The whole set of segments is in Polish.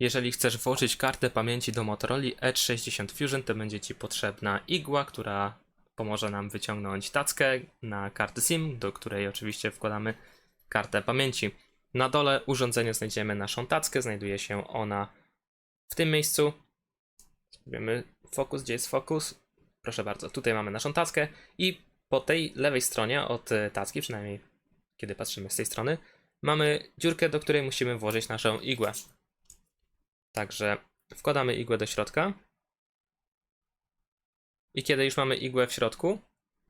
Jeżeli chcesz włożyć kartę pamięci do Motorola Edge 60 Fusion, to będzie Ci potrzebna igła, która pomoże nam wyciągnąć tackę na kartę SIM, do której oczywiście wkładamy kartę pamięci. Na dole urządzenia znajdziemy naszą tackę, znajduje się ona w tym miejscu. Wiemy fokus, gdzie jest fokus? Proszę bardzo, tutaj mamy naszą tackę i po tej lewej stronie od e, tacki, przynajmniej kiedy patrzymy z tej strony, mamy dziurkę, do której musimy włożyć naszą igłę. Także wkładamy igłę do środka. I kiedy już mamy igłę w środku,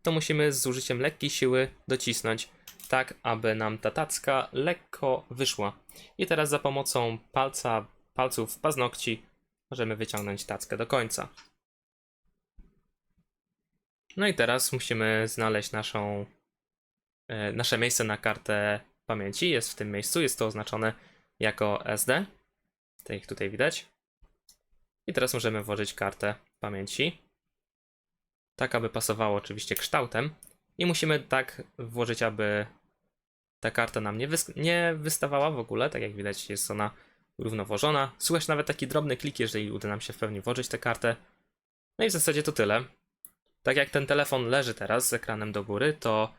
to musimy z użyciem lekkiej siły docisnąć, tak aby nam ta tacka lekko wyszła. I teraz za pomocą palca, palców paznokci możemy wyciągnąć tackę do końca. No i teraz musimy znaleźć naszą, e, nasze miejsce na kartę pamięci. Jest w tym miejscu, jest to oznaczone jako SD. Tak jak tutaj widać. I teraz możemy włożyć kartę pamięci. Tak, aby pasowało oczywiście kształtem. I musimy tak włożyć, aby ta karta nam nie, wys- nie wystawała w ogóle. Tak jak widać, jest ona równo włożona. Nawet taki drobny klik, jeżeli uda nam się w pełni włożyć tę kartę. No i w zasadzie to tyle. Tak jak ten telefon leży teraz z ekranem do góry, to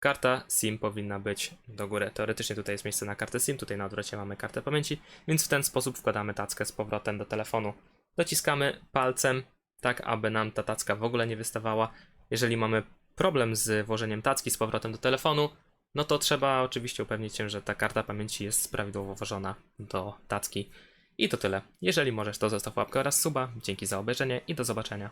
karta SIM powinna być do góry. Teoretycznie tutaj jest miejsce na kartę SIM, tutaj na odwrocie mamy kartę pamięci, więc w ten sposób wkładamy tackę z powrotem do telefonu. Dociskamy palcem, tak aby nam ta tacka w ogóle nie wystawała. Jeżeli mamy problem z włożeniem tacki z powrotem do telefonu, no to trzeba oczywiście upewnić się, że ta karta pamięci jest prawidłowo włożona do tacki. I to tyle. Jeżeli możesz, to zostaw łapkę oraz suba. Dzięki za obejrzenie i do zobaczenia.